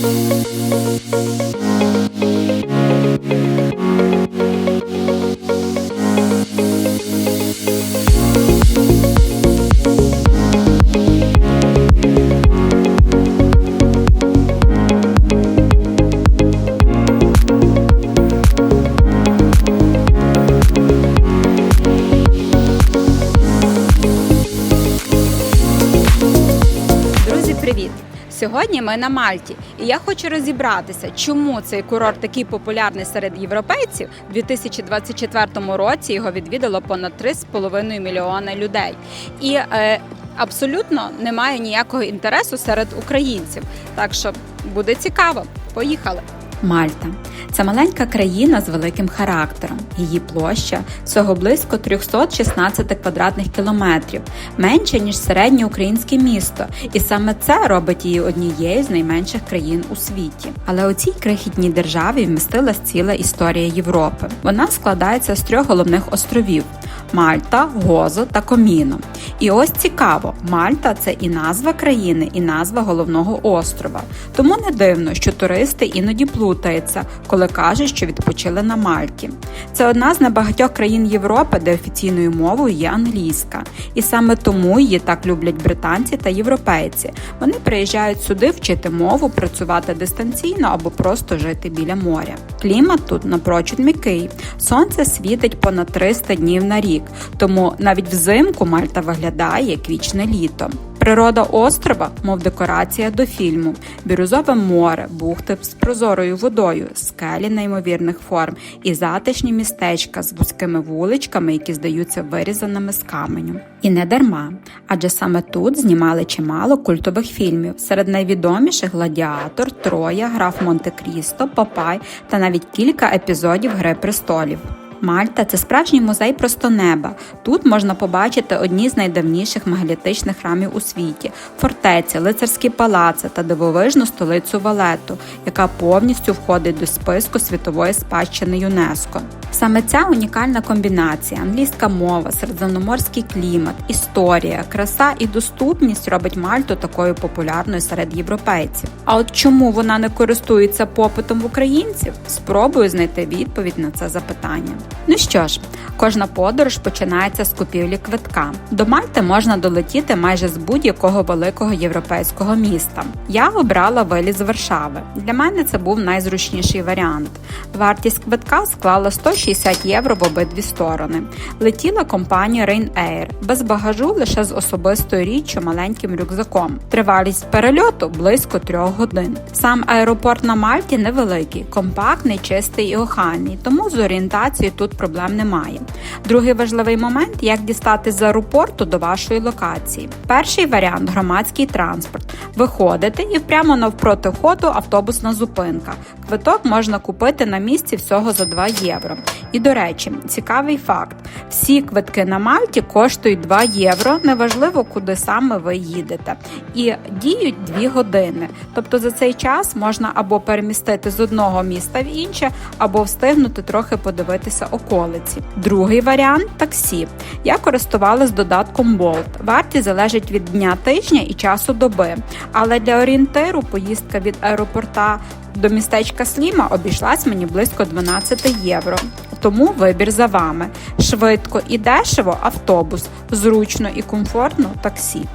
Друзі, Сьогодні ми на Мальті, і я хочу розібратися, чому цей курорт такий популярний серед європейців. У 2024 році його відвідало понад 3,5 мільйона людей. І е, абсолютно немає ніякого інтересу серед українців. Так що буде цікаво. Поїхали! Мальта це маленька країна з великим характером. Її площа всього близько 316 квадратних кілометрів, менше ніж середнє українське місто, і саме це робить її однією з найменших країн у світі. Але у цій крихітній державі вмістилась ціла історія Європи. Вона складається з трьох головних островів. Мальта, Гозо та Коміно. І ось цікаво, Мальта це і назва країни, і назва головного острова. Тому не дивно, що туристи іноді плутаються, коли кажуть, що відпочили на Мальті. Це одна з небагатьох країн Європи, де офіційною мовою є англійська. І саме тому її так люблять британці та європейці. Вони приїжджають сюди вчити мову, працювати дистанційно або просто жити біля моря. Клімат тут напрочуд м'який. Сонце світить понад 300 днів на рік, тому навіть взимку Мальта виглядає як вічне літо. Природа острова, мов декорація до фільму, бірюзове море, бухти з прозорою водою, скелі неймовірних форм і затишні містечка з вузькими вуличками, які здаються вирізаними з каменю. І не дарма, адже саме тут знімали чимало культових фільмів. Серед найвідоміших Гладіатор, Троя, Граф Монте-Крісто, Папай та навіть кілька епізодів Гри престолів. Мальта це справжній музей просто неба. Тут можна побачити одні з найдавніших мегалітичних храмів у світі: фортеці, лицарські палаци та дивовижну столицю Валету, яка повністю входить до списку світової спадщини ЮНЕСКО. Саме ця унікальна комбінація англійська мова, середземноморський клімат, історія, краса і доступність робить Мальту такою популярною серед європейців. А от чому вона не користується попитом в українців? Спробую знайти відповідь на це запитання. Ну що ж, кожна подорож починається з купівлі квитка. До Мальти можна долетіти майже з будь-якого великого європейського міста. Я обрала виліз з Варшави. Для мене це був найзручніший варіант. Вартість квитка склала 160 євро в обидві сторони. Летіла компанія Ryanair, без багажу лише з особистою річчю маленьким рюкзаком. Тривалість перельоту близько трьох годин. Сам аеропорт на Мальті невеликий, компактний, чистий і охайний, тому з орієнтацією тут проблем немає. Другий важливий момент як дістати з аеропорту до вашої локації. Перший варіант громадський транспорт. Виходите і прямо навпроти входу автобусна зупинка. Квиток можна купити на місці всього за 2 євро. І до речі, цікавий факт: всі квитки на Мальті коштують 2 євро, неважливо, куди саме ви їдете, і діють 2 години. Тобто за цей час можна або перемістити з одного міста в інше, або встигнути трохи подивитися околиці. Другий варіант таксі. Я користувалась додатком Bolt. Вартість залежить від дня тижня і часу доби. Але для орієнтиру поїздка від аеропорта до містечка Сліма обійшлась мені близько 12 євро. Тому вибір за вами. Швидко і дешево автобус, зручно і комфортно таксі.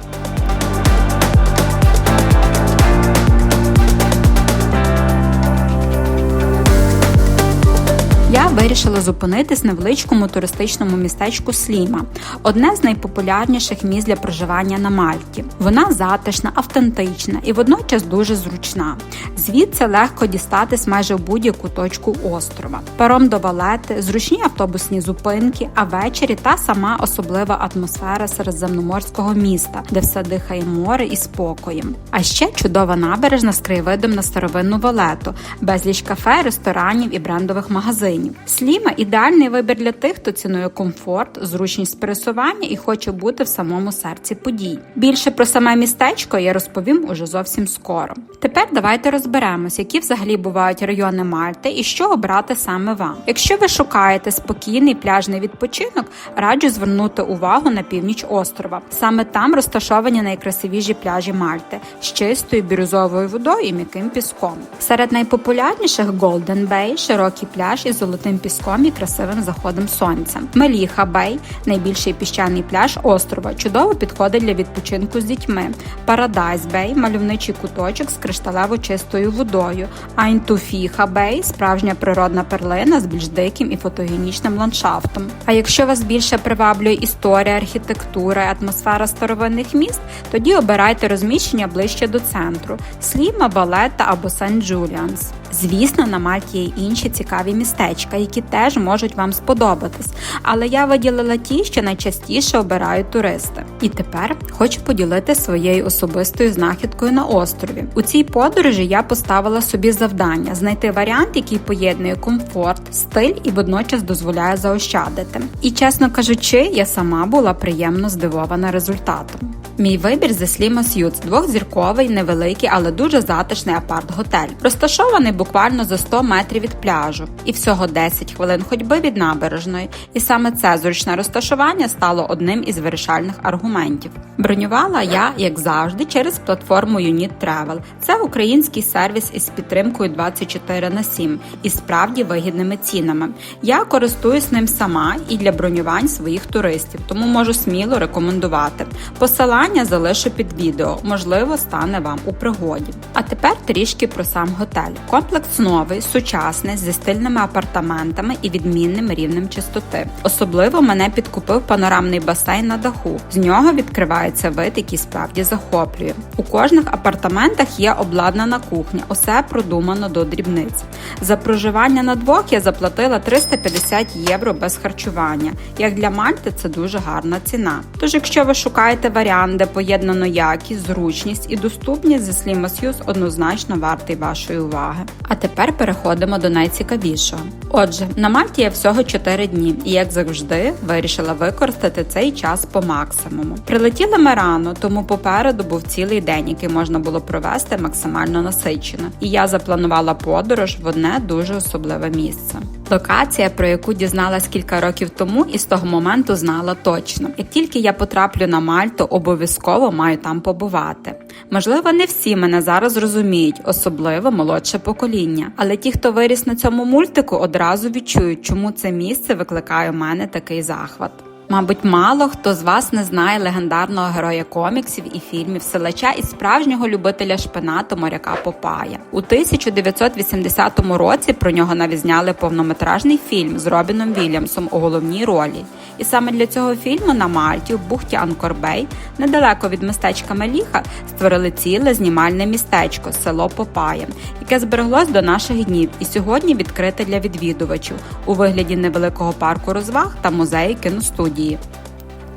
Вирішила зупинитись на величкому туристичному містечку Сліма, одне з найпопулярніших місць для проживання на Мальті. Вона затишна, автентична і водночас дуже зручна. Звідси легко дістатись майже в будь-яку точку острова. Паром до валети, зручні автобусні зупинки, а ввечері та сама особлива атмосфера середземноморського міста, де все дихає море і спокоєм. А ще чудова набережна з краєвидом на старовинну валету, безліч кафе, ресторанів і брендових магазинів. Сліма ідеальний вибір для тих, хто цінує комфорт, зручність пересування і хоче бути в самому серці подій. Більше про саме містечко я розповім уже зовсім скоро. Тепер давайте розберемось, які взагалі бувають райони Мальти і що обрати саме вам. Якщо ви шукаєте спокійний пляжний відпочинок, раджу звернути увагу на північ острова. Саме там розташовані найкрасивіші пляжі Мальти з чистою бірюзовою водою і м'яким піском. Серед найпопулярніших Golden Bay – широкий пляж із золотим піском і красивим заходом сонця. Меліха Бей найбільший піщаний пляж острова, чудово підходить для відпочинку з дітьми. Парадайз Бей мальовничий куточок з кришталево чистою водою. Айнтуфіха Бей справжня природна перлина з більш диким і фотогенічним ландшафтом. А якщо вас більше приваблює історія, архітектура, і атмосфера старовинних міст, тоді обирайте розміщення ближче до центру Сліма, Балета або Сент Джуліанс. Звісно, на Мальті є інші цікаві містечка, які теж можуть вам сподобатись, але я виділила ті, що найчастіше обирають туристи. І тепер хочу поділитися своєю особистою знахідкою на острові. У цій подорожі я поставила собі завдання знайти варіант, який поєднує комфорт, стиль і водночас дозволяє заощадити. І чесно кажучи, я сама була приємно здивована результатом. Мій вибір The Slima Suits – двохзірковий, невеликий, але дуже затишний апарт-готель, розташований буквально за 100 метрів від пляжу, і всього 10 хвилин ходьби від набережної. І саме це зручне розташування стало одним із вирішальних аргументів. Бронювала я, як завжди, через платформу Unit Travel. Це український сервіс із підтримкою 24 на 7 і справді вигідними цінами. Я користуюсь ним сама і для бронювань своїх туристів, тому можу сміло рекомендувати. Посилання залишу під відео, можливо, стане вам у пригоді. А тепер трішки про сам готель. Комплекс новий, сучасний, зі стильними апартаментами і відмінним рівнем чистоти. Особливо мене підкупив панорамний басейн на даху. З нього відкривається вид, який справді захоплює. У кожних апартаментах є обладнана кухня, усе продумано до дрібниць. За проживання на двох я заплатила 350 євро без харчування. Як для Мальти, це дуже гарна ціна. Тож, якщо ви шукаєте варіант, де поєднано якість, зручність і доступність, зі Slimas Use однозначно вартий вашої уваги. А тепер переходимо до найцікавішого. Отже, на Мальті я всього 4 дні, і як завжди, вирішила використати цей час по максимуму. Прилетіли ми рано, тому попереду був цілий день, який можна було провести максимально насичено. І я запланувала подорож в одне дуже особливе місце. Локація, про яку дізналась кілька років тому, і з того моменту знала точно. Як тільки я потраплю на Мальту, обов'язково маю там побувати. Можливо, не всі мене зараз розуміють, особливо молодше покоління. Але ті, хто виріс на цьому мультику, одразу відчують, чому це місце викликає у мене такий захват. Мабуть, мало хто з вас не знає легендарного героя коміксів і фільмів селача і справжнього любителя шпинату моряка Попая. У 1980 році про нього навіть зняли повнометражний фільм з Робіном Вільямсом у головній ролі. І саме для цього фільму на Мальті в бухті Анкорбей, недалеко від містечка Меліха, створили ціле знімальне містечко село Попая, яке збереглось до наших днів і сьогодні відкрите для відвідувачів у вигляді невеликого парку розваг та музею кіностудії студії.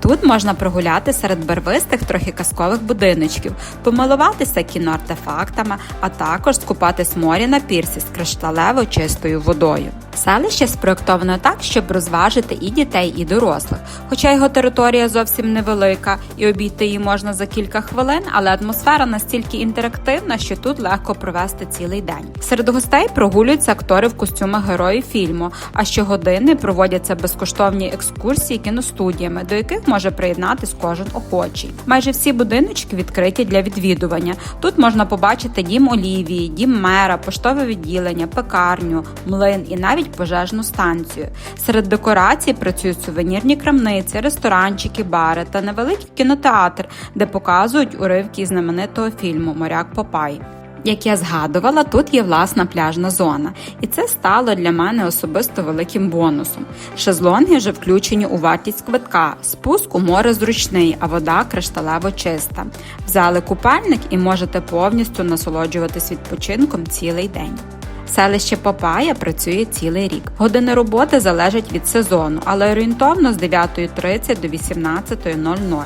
Тут можна прогуляти серед барвистих, трохи казкових будиночків, помилуватися кіноартефактами, а також скупатись морі на пірсі з кришталево чистою водою. Селище спроектовано так, щоб розважити і дітей, і дорослих. Хоча його територія зовсім невелика і обійти її можна за кілька хвилин, але атмосфера настільки інтерактивна, що тут легко провести цілий день. Серед гостей прогулюються актори в костюмах героїв фільму, а щогодини проводяться безкоштовні екскурсії кіностудіями, до яких може приєднатись кожен охочий. Майже всі будиночки відкриті для відвідування. Тут можна побачити дім Олівії, дім мера, поштове відділення, пекарню, млин і навіть пожежну станцію. Серед декорацій працюють сувенірні крамниці, ресторанчики, бари та невеликий кінотеатр, де показують уривки знаменитого фільму Моряк Попай. Як я згадувала, тут є власна пляжна зона, і це стало для мене особисто великим бонусом. Шезлонги вже включені у вартість квитка, спуск у море зручний, а вода кришталево чиста. Взяли купальник і можете повністю насолоджуватись відпочинком цілий день. Селище Папая працює цілий рік. Години роботи залежать від сезону, але орієнтовно з 9.30 до 18.00.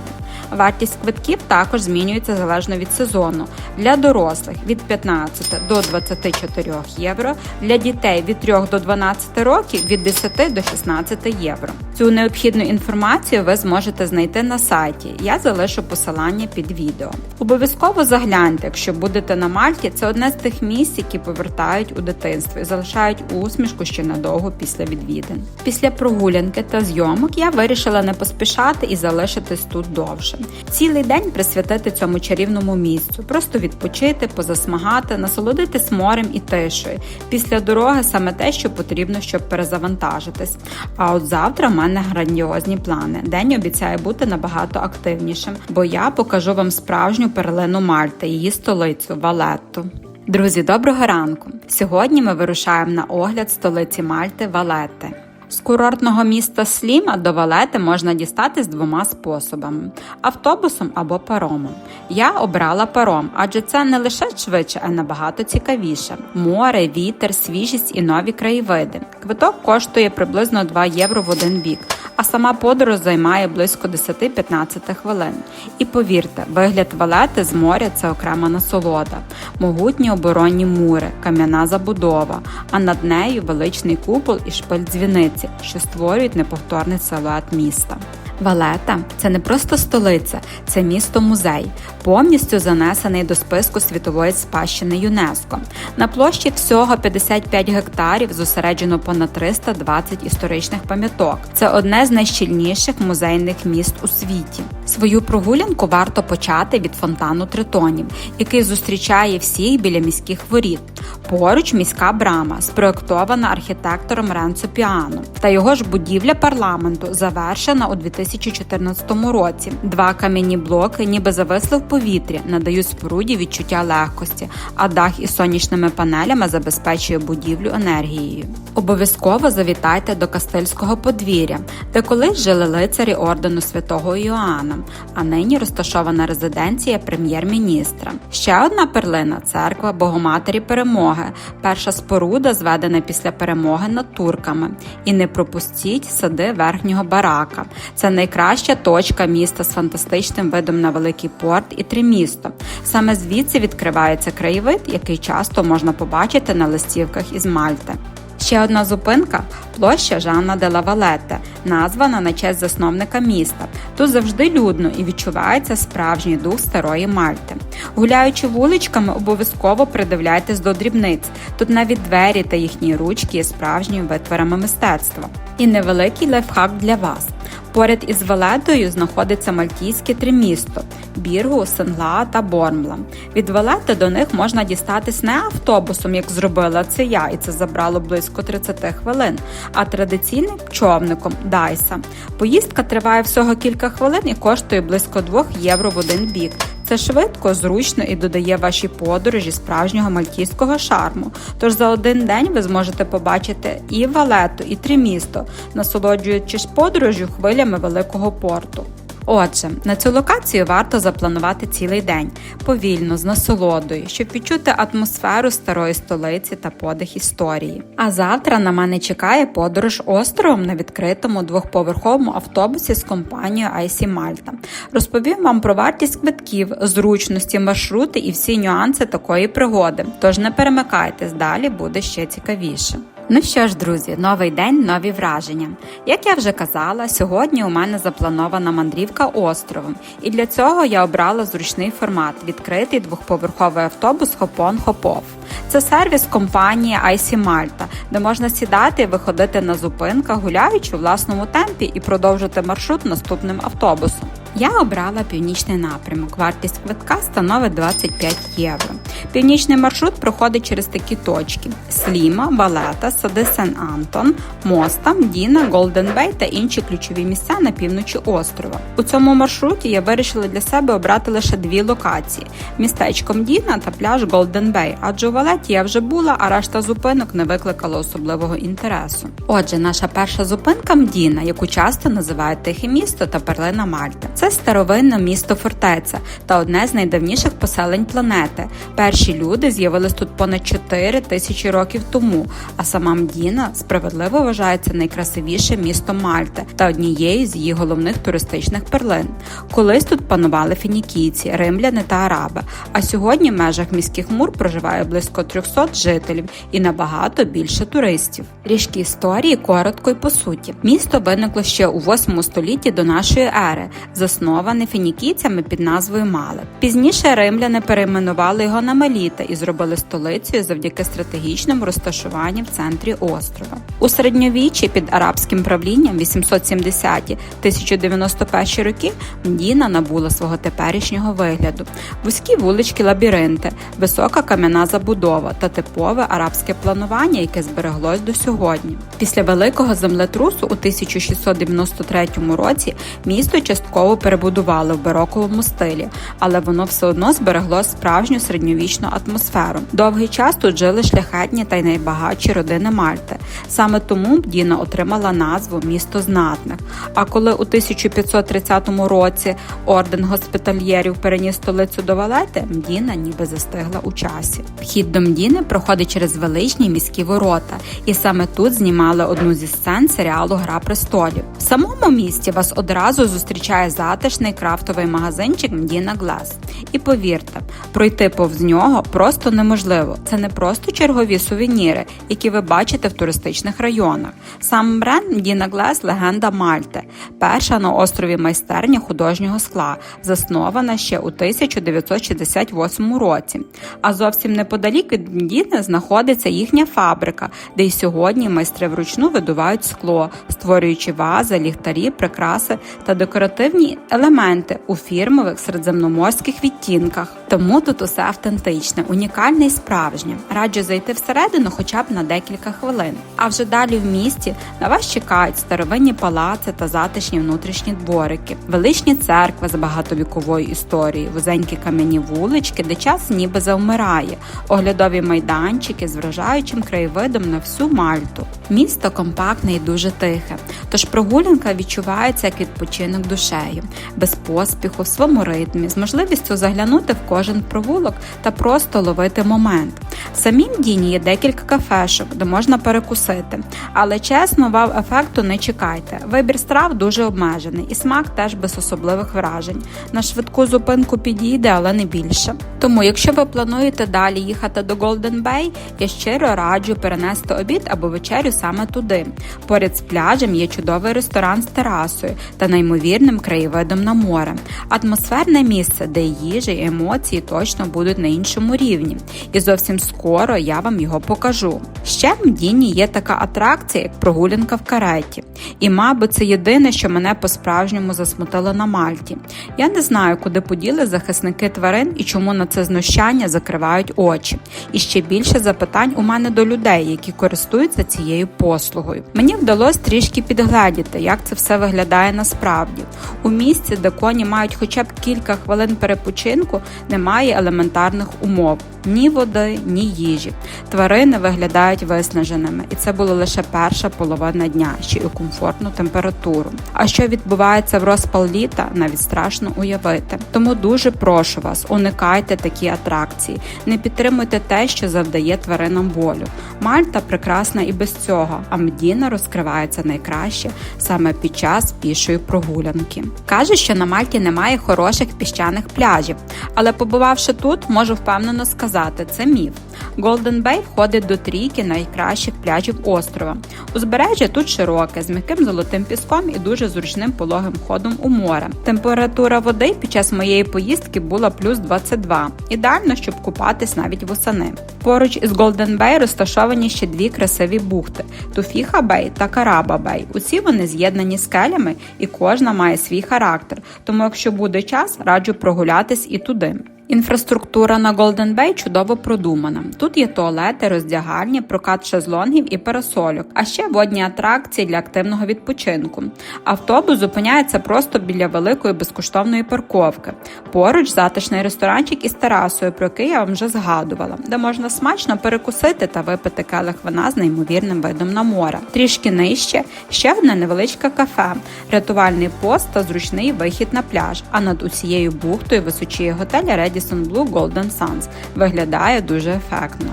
Вартість квитків також змінюється залежно від сезону. Для дорослих від 15 до 24 євро, для дітей від 3 до 12 років від 10 до 16 євро. Цю необхідну інформацію ви зможете знайти на сайті. Я залишу посилання під відео. Обов'язково загляньте, якщо будете на Мальті. Це одне з тих місць, які повертають у дитинство і залишають усмішку ще надовго після відвідин. Після прогулянки та зйомок я вирішила не поспішати і залишитись тут довше. Цілий день присвятити цьому чарівному місцю, просто відпочити, позасмагати, насолодитись морем і тишою. Після дороги саме те, що потрібно, щоб перезавантажитись. А от завтра в мене грандіозні плани. День обіцяє бути набагато активнішим, бо я покажу вам справжню перлину Мальти, її столицю Валетту. Друзі, доброго ранку! Сьогодні ми вирушаємо на огляд столиці Мальти Валети. З курортного міста Сліма до Валети можна дістатись двома способами: автобусом або паромом. Я обрала паром, адже це не лише швидше, а набагато цікавіше: море, вітер, свіжість і нові краєвиди. Квиток коштує приблизно 2 євро в один бік, а сама подорож займає близько 10-15 хвилин. І повірте, вигляд Валети з моря це окрема насолода, могутні оборонні мури, кам'яна забудова, а над нею величний купол і шпиль дзвіниці, що створюють неповторний силует міста. Валета це не просто столиця, це місто музей, повністю занесений до списку світової спадщини ЮНЕСКО. На площі всього 55 гектарів зосереджено понад 320 історичних пам'яток. Це одне з найщільніших музейних міст у світі. Свою прогулянку варто почати від фонтану Тритонів, який зустрічає всіх біля міських воріт. Поруч міська брама, спроектована архітектором Ренцо Піано, та його ж будівля парламенту завершена у 2014 році. Два кам'яні блоки, ніби зависли в повітрі, надають споруді відчуття легкості, а дах із сонячними панелями забезпечує будівлю енергією. Обов'язково завітайте до Кастильського подвір'я, де колись жили лицарі ордену святого Іоанна, а нині розташована резиденція прем'єр-міністра. Ще одна перлина церква Богоматері Перемоги, перша споруда, зведена після перемоги над турками. І не пропустіть сади верхнього барака. Це найкраща точка міста з фантастичним видом на великий порт і тримісто. Саме звідси відкривається краєвид, який часто можна побачити на листівках із Мальти. Ще одна зупинка площа Жанна де Лавалете, названа на честь засновника міста. Тут завжди людно і відчувається справжній дух старої Мальти. Гуляючи вуличками, обов'язково придивляйтесь до дрібниць. Тут навіть двері та їхні ручки є справжніми витворами мистецтва. І невеликий лайфхак для вас. Поряд із Валетою знаходиться мальтійське тримісто Біргу, Сенла та Бормла. Від Валети до них можна дістатись не автобусом, як зробила це я, і це забрало близько 30 хвилин, а традиційним човником Дайса. Поїздка триває всього кілька хвилин і коштує близько 2 євро в один бік. Це швидко, зручно і додає вашій подорожі справжнього мальтійського шарму. Тож за один день ви зможете побачити і валету, і тримісто, насолоджуючись подорожю хвилями великого порту. Отже, на цю локацію варто запланувати цілий день повільно, з насолодою, щоб відчути атмосферу старої столиці та подих історії. А завтра на мене чекає подорож островом на відкритому двохповерховому автобусі з компанією IC Malta. Розповім вам про вартість квитків, зручності, маршрути і всі нюанси такої пригоди. Тож не перемикайтесь, далі буде ще цікавіше. Ну що ж, друзі, новий день, нові враження. Як я вже казала, сьогодні у мене запланована мандрівка островом, і для цього я обрала зручний формат відкритий двохповерховий автобус Хопон Хопов. Це сервіс компанії IC Malta, де можна сідати і виходити на зупинках, гуляючи у власному темпі і продовжити маршрут наступним автобусом. Я обрала північний напрямок. Вартість квитка становить 25 євро. Північний маршрут проходить через такі точки: Сліма, Валета, Сади Сен Антон, Моста, Діна, Голден Бей та інші ключові місця на півночі острова. У цьому маршруті я вирішила для себе обрати лише дві локації: містечком Діна та пляж Голден Бей, адже у Валеті я вже була, а решта зупинок не викликала особливого інтересу. Отже, наша перша зупинка Мдіна, яку часто називають Тихе місто та перлина Мальти. Це старовинне місто фортеця та одне з найдавніших поселень планети. Перші люди з'явились тут понад 4 тисячі років тому, а сама Мдіна справедливо вважається найкрасивішим містом Мальти та однією з її головних туристичних перлин. Колись тут панували фінікійці, римляни та араби. А сьогодні в межах міських мур проживає близько 300 жителів і набагато більше туристів. Ріжкі історії коротко і по суті. Місто виникло ще у 8 столітті до нашої ери, засноване фінікійцями під назвою Мале. Пізніше римляни перейменували його на Меліта і зробили столицею завдяки стратегічному розташуванню в центрі острова. У середньовіччі під арабським правлінням 870-1091 роки Мдіна набула свого теперішнього вигляду: вузькі вулички, лабіринти, висока кам'яна забудова та типове арабське планування, яке збереглось до сьогодні. Після великого землетрусу у 1693 році місто частково перебудували в бароковому стилі, але воно все одно зберегло справжню середньовічну атмосферу. Довгий час тут жили шляхетні та й найбагатші родини Мальти. Саме тому Мдіна отримала назву місто знатних. А коли у 1530 році орден госпітальєрів переніс столицю до Валети, Мдіна ніби застигла у часі. Вхід до Мдіни проходить через величні міські ворота, і саме тут знімали одну зі сцен серіалу Гра престолів. В самому місті вас одразу зустрічає затишний крафтовий магазинчик Мдіна Глас. І повірте, пройти повз нього просто неможливо. Це не просто чергові сувеніри, які ви бачите в туристичних районах. Сам бренд Мдіна Глас легенда Мальти, перша на острові майстерня художнього скла, заснована ще у 1968 році. А зовсім неподалік від Мдіни знаходиться їхня фабрика, де й сьогодні майстри вручну видувають скло, створюючи вази, ліхтарі, прикраси та декоративні елементи у фірмових середземноморських відтінках. Тому тут усе автентичне, унікальне і справжнє. Раджу зайти всередину хоча б на декілька хвилин. А вже далі в місті на вас чекають старовинні палаци та затишні внутрішні дворики, величні церкви з багатовіковою історією, вузенькі кам'яні вулички, де час ніби завмирає, оглядові майданчики з вражаючим краєвидом на всю Мальту. Місто компактне і дуже тихе, тож прогулянка відчувається як відпочинок душею, без поспіху, в своєму ритмі, з можливістю заглянути в кожен провулок та просто ловити момент. В самій Мдіні є декілька кафешок, де можна перекусити, але чесно, вау-ефекту не чекайте. Вибір страв дуже обмежений і смак теж без особливих вражень. На швидку зупинку підійде, але не більше. Тому, якщо ви плануєте далі їхати до Голден Бей, я щиро раджу перенести обід або вечерю саме туди. Поряд з пляжем є чудовий ресторан з терасою та неймовірним краєвидом на море. Атмосферне місце, де їжа і емоції точно будуть на іншому рівні. І зовсім скоро я вам його покажу. Ще в Мдіні є така атракція, як прогулянка в кареті. І, мабуть, це єдине, що мене по-справжньому засмутило на Мальті. Я не знаю, куди поділи захисники тварин і чому на це знущання закривають очі. І ще більше запитань у мене до людей, які користуються цією послугою. Мені вдалося трішки підгледіти, як це все виглядає насправді. У місці, де коні мають хоча б кілька хвилин перепочинку, немає елементарних умов ні води, ні їжі. Тварини виглядають виснаженими, і це була лише перша половина дня, ще й у комфортну температуру. А що відбувається в розпал літа, навіть страшно уявити. Тому дуже прошу вас, уникайте такі атракції, не підтримуйте те, що завдає тваринам болю. Мальта прекрасна і без цього, а Мдіна розкривається найкраще саме під час пішої прогулянки. Кажуть, що на Мальті немає хороших піщаних пляжів, але побувавши тут, можу впевнено сказати, це міф. Голден Бей входить до трійки найкращих пляжів острова. Узбережжя тут широке, з м'яким золотим піском і дуже зручним пологим ходом у море. Температура води під час моєї поїздки була плюс 22. Ідеально, щоб купатись навіть восени. Поруч із Голден Бей розташовані ще дві красиві бухти: Туфіха Бей та Караба Бей. Усі вони з'єднані скелями і кожна має свій характер. Тому, якщо буде час, раджу прогулятись і туди. Інфраструктура на Голден Бей чудово продумана. Тут є туалети, роздягальні, прокат шезлонгів і парасольок, а ще водні атракції для активного відпочинку. Автобус зупиняється просто біля великої безкоштовної парковки. Поруч затишний ресторанчик із терасою, про який я вам вже згадувала, де можна смачно перекусити та випити келих вина з неймовірним видом на море. Трішки нижче ще одне невеличке кафе, рятувальний пост та зручний вихід на пляж. А над усією бухтою височіє готель Red Blue Golden Suns. Виглядає дуже ефектно.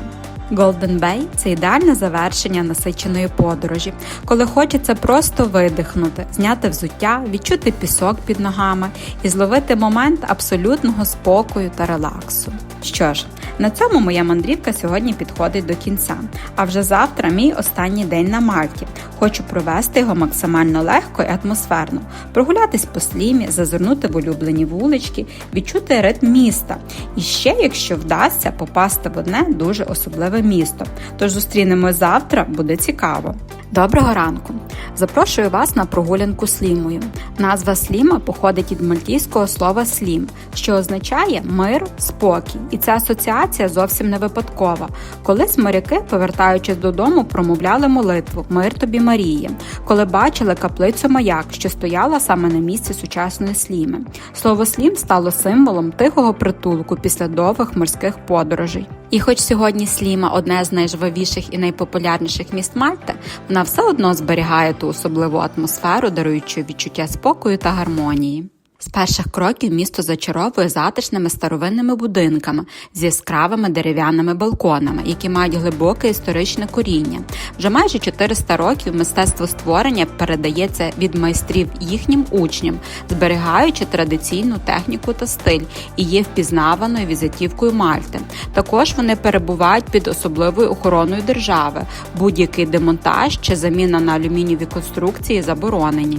Golden Bay – це ідеальне завершення насиченої подорожі, коли хочеться просто видихнути, зняти взуття, відчути пісок під ногами і зловити момент абсолютного спокою та релаксу. Що ж, на цьому моя мандрівка сьогодні підходить до кінця. А вже завтра мій останній день на Мальті. Хочу провести його максимально легко і атмосферно, прогулятись по слімі, зазирнути в улюблені вулички, відчути ритм міста. І ще, якщо вдасться, попасти в одне дуже особливе місто. Тож зустрінемось завтра, буде цікаво. Доброго ранку! Запрошую вас на прогулянку слімою. Назва сліма походить від мальтійського слова слім, що означає мир, спокій, і ця асоціація зовсім не випадкова. Колись моряки, повертаючись додому, промовляли молитву Мир тобі Марії, коли бачили каплицю маяк, що стояла саме на місці сучасної сліми. Слово слім стало символом тихого притулку після довгих морських подорожей. І хоч сьогодні Сліма одне з найжвавіших і найпопулярніших міст Мальти, вона все одно зберігає ту особливу атмосферу, даруючи відчуття спокою та гармонії. З перших кроків місто зачаровує затишними старовинними будинками з яскравими дерев'яними балконами, які мають глибоке історичне коріння. Вже майже 400 років мистецтво створення передається від майстрів їхнім учням, зберігаючи традиційну техніку та стиль і є впізнаваною візитівкою Мальти. Також вони перебувають під особливою охороною держави. Будь-який демонтаж чи заміна на алюмінієві конструкції заборонені.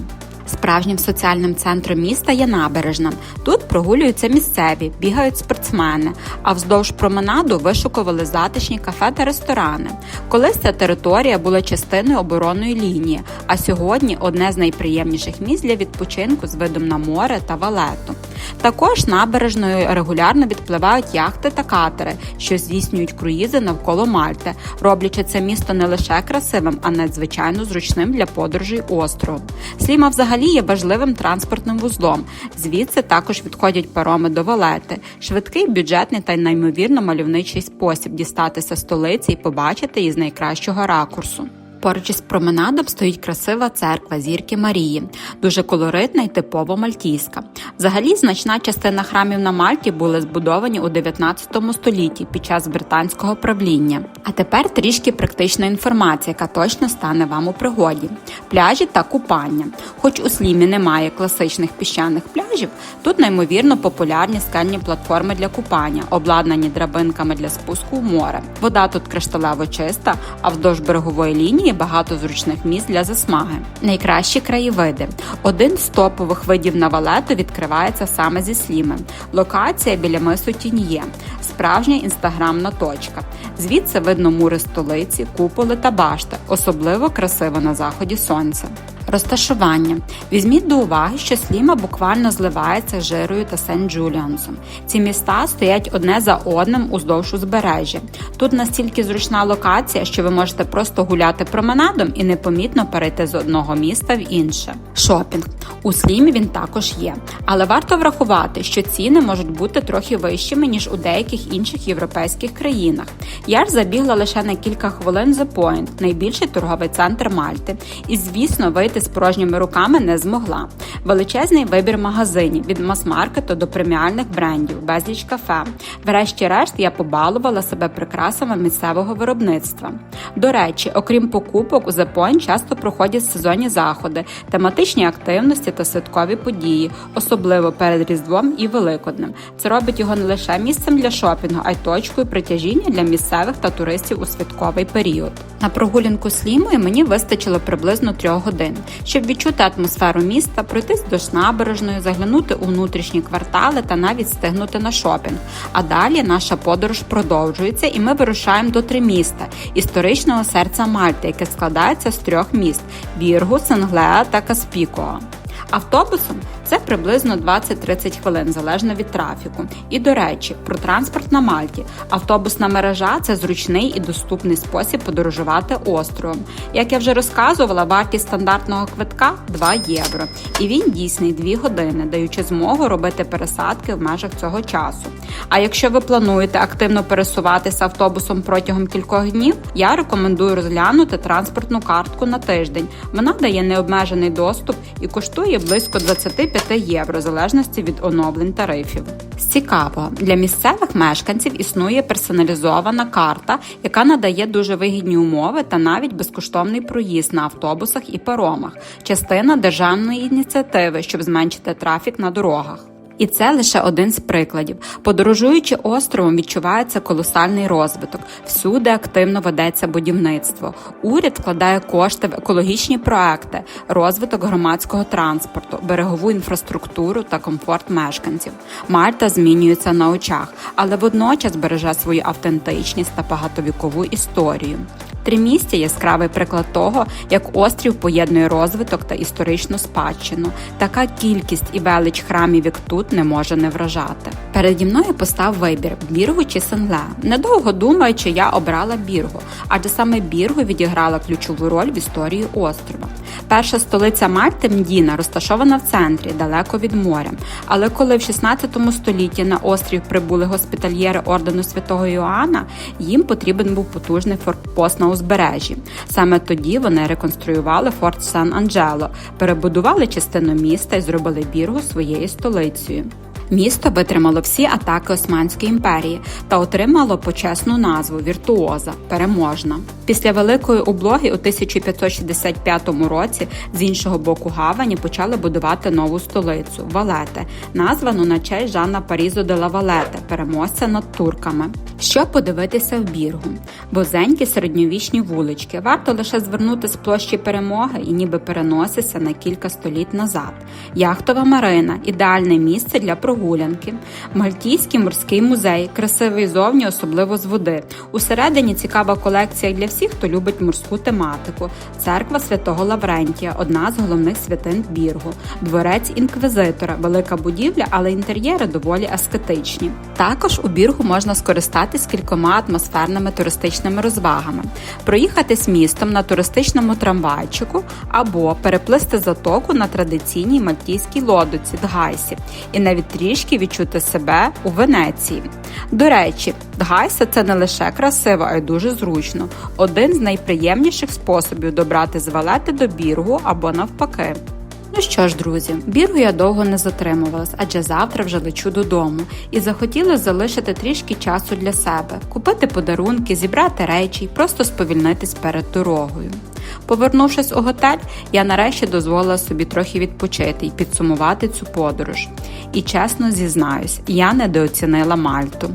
Справжнім соціальним центром міста є набережна. Тут прогулюються місцеві, бігають спортсмени, а вздовж променаду вишукували затишні кафе та ресторани. Колись ця територія була частиною оборонної лінії, а сьогодні одне з найприємніших місць для відпочинку з видом на море та валету. Також набережною регулярно відпливають яхти та катери, що здійснюють круїзи навколо Мальти, роблячи це місто не лише красивим, а надзвичайно зручним для подорожей островом. Сліма взагалі є важливим транспортним вузлом. Звідси також відходять пароми до валети, швидкий, бюджетний та неймовірно мальовничий спосіб дістатися столиці і побачити її з найкращого ракурсу. Поруч із променадом стоїть красива церква зірки Марії, дуже колоритна і типово мальтійська. Взагалі, значна частина храмів на Мальті були збудовані у 19 столітті під час британського правління. А тепер трішки практична інформація, яка точно стане вам у пригоді: пляжі та купання. Хоч у слімі немає класичних піщаних пляжів, тут неймовірно популярні скельні платформи для купання, обладнані драбинками для спуску в море. Вода тут кришталево чиста, а вздовж берегової лінії багато зручних місць для засмаги. Найкращі краєвиди. Один з топових видів навалету відкривається саме зі сліми. Локація біля мису Тіньє, справжня інстаграмна точка. Звідси видно мури столиці, куполи та башти, особливо красиво на заході сонця. Розташування. Візьміть до уваги, що Сліма буквально зливається з Жирою та Сент-Джуліансом. Ці міста стоять одне за одним уздовж узбережжя. Тут настільки зручна локація, що ви можете просто гуляти променадом і непомітно перейти з одного міста в інше. Шопінг. У Слімі він також є, але варто врахувати, що ціни можуть бути трохи вищими, ніж у деяких інших європейських країнах. Я ж забігла лише на кілька хвилин за Point, найбільший торговий центр Мальти, і, звісно, вийти з порожніми руками не змогла. Величезний вибір магазинів від мас-маркету до преміальних брендів, безліч кафе. Врешті-решт я побалувала себе прикрасами місцевого виробництва. До речі, окрім покупок, у Point часто проходять сезонні заходи, тематичні активності та святкові події, особливо перед Різдвом і Великоднем. Це робить його не лише місцем для шопінгу, а й точкою притяжіння для місцевих та туристів у святковий період. На прогулянку слімою мені вистачило приблизно трьох годин, щоб відчути атмосферу міста, пройтись до набережної, заглянути у внутрішні квартали та навіть стигнути на шопінг. А далі наша подорож продовжується, і ми вирушаємо до Триміста, історичного серця Мальти, яке складається з трьох міст: Віргу, Сенглеа та Каспікоа. Автобусом це приблизно 20-30 хвилин залежно від трафіку. І до речі, про транспорт на Мальті. Автобусна мережа це зручний і доступний спосіб подорожувати островом. Як я вже розказувала, вартість стандартного квитка 2 євро. І він дійсний 2 години, даючи змогу робити пересадки в межах цього часу. А якщо ви плануєте активно пересуватися автобусом протягом кількох днів, я рекомендую розглянути транспортну картку на тиждень. Вона дає необмежений доступ і коштує близько 25 євро, в залежності від оновлень тарифів. Цікаво, для місцевих мешканців існує персоналізована карта, яка надає дуже вигідні умови та навіть безкоштовний проїзд на автобусах і паромах, частина державної ініціативи, щоб зменшити трафік на дорогах. І це лише один з прикладів. Подорожуючи островом, відчувається колосальний розвиток. Всюди активно ведеться будівництво. Уряд вкладає кошти в екологічні проекти, розвиток громадського транспорту, берегову інфраструктуру та комфорт мешканців. Мальта змінюється на очах, але водночас береже свою автентичність та багатовікову історію. Тримістя яскравий приклад того, як острів поєднує розвиток та історичну спадщину. Така кількість і велич храмів, як тут, не може не вражати. Переді мною постав вибір біргу чи сенле. Недовго думаючи, я обрала біргу, адже саме біргу відіграла ключову роль в історії острова. Перша столиця Мальти Мдіна розташована в центрі, далеко від моря. Але коли в 16 столітті на острів прибули госпітальєри ордену святого Йоанна, їм потрібен був потужний форпост на узбережжі. Саме тоді вони реконструювали форт Сан-Анджело, перебудували частину міста і зробили біргу своєю столицею. Місто витримало всі атаки Османської імперії та отримало почесну назву Віртуоза переможна. Після великої облоги у 1565 році з іншого боку гавані почали будувати нову столицю Валете, названу на честь Жанна Парізо де ла Валете, переможця над турками. Щоб подивитися в біргу, вузенькі середньовічні вулички, варто лише звернути з площі перемоги і ніби переносися на кілька століть назад. Яхтова марина ідеальне місце для прогулянки. Мальтійський морський музей, красивий зовні, особливо з води. Усередині цікава колекція для всіх, хто любить морську тематику. Церква святого Лаврентія, одна з головних святин Біргу, дворець інквізитора, велика будівля, але інтер'єри доволі аскетичні. Також у Біргу можна скористатись кількома атмосферними туристичними розвагами, проїхатись містом на туристичному трамвайчику або переплисти затоку на традиційній мальтійській лодоці Дгайсі і навіть трішки відчути себе у Венеції. До речі, Гайса це не лише красиво, а й дуже зручно. Один з найприємніших способів добрати з валети до біргу або навпаки. Ну що ж, друзі, біргу я довго не затримувалась, адже завтра вже лечу додому і захотіла залишити трішки часу для себе, купити подарунки, зібрати речі і просто сповільнитись перед дорогою. Повернувшись у готель, я нарешті дозволила собі трохи відпочити і підсумувати цю подорож. І чесно зізнаюсь, я недооцінила Мальту.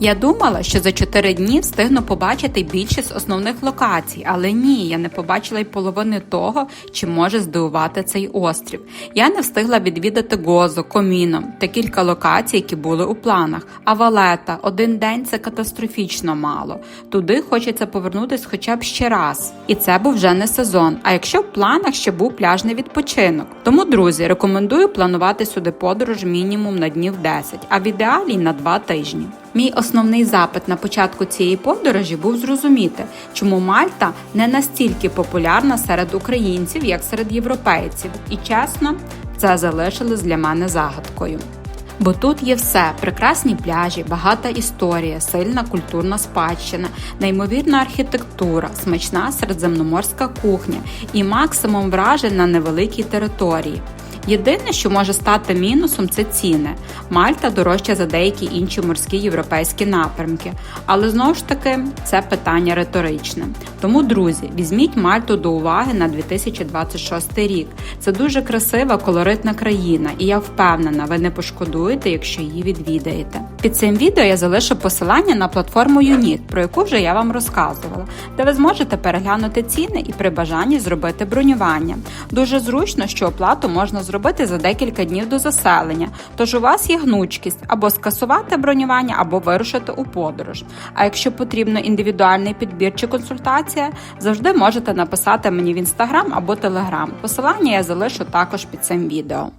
Я думала, що за 4 дні встигну побачити більшість основних локацій, але ні, я не побачила й половини того, чим може здивувати цей острів. Я не встигла відвідати Гозу, Коміно та кілька локацій, які були у планах. А Валета, один день це катастрофічно мало. Туди хочеться повернутися хоча б ще раз. І це був вже не сезон. А якщо в планах ще був пляжний відпочинок. Тому, друзі, рекомендую планувати сюди подорож мінімум на днів 10, а в ідеалі на 2 тижні. Мій основний запит на початку цієї подорожі був зрозуміти, чому Мальта не настільки популярна серед українців, як серед європейців, і чесно, це залишилось для мене загадкою. Бо тут є все: прекрасні пляжі, багата історія, сильна культурна спадщина, неймовірна архітектура, смачна середземноморська кухня і максимум вражень на невеликій території. Єдине, що може стати мінусом, це ціни. Мальта дорожча за деякі інші морські європейські напрямки. Але знову ж таки це питання риторичне. Тому, друзі, візьміть Мальту до уваги на 2026 рік. Це дуже красива, колоритна країна, і я впевнена, ви не пошкодуєте, якщо її відвідаєте. Під цим відео я залишу посилання на платформу Юніт, про яку вже я вам розказувала, де ви зможете переглянути ціни і при бажанні зробити бронювання. Дуже зручно, що оплату можна зробити за декілька днів до заселення, тож у вас є гнучкість або скасувати бронювання, або вирушити у подорож. А якщо потрібно індивідуальний підбір чи консультація, завжди можете написати мені в інстаграм або телеграм. Посилання я залишу також під цим відео.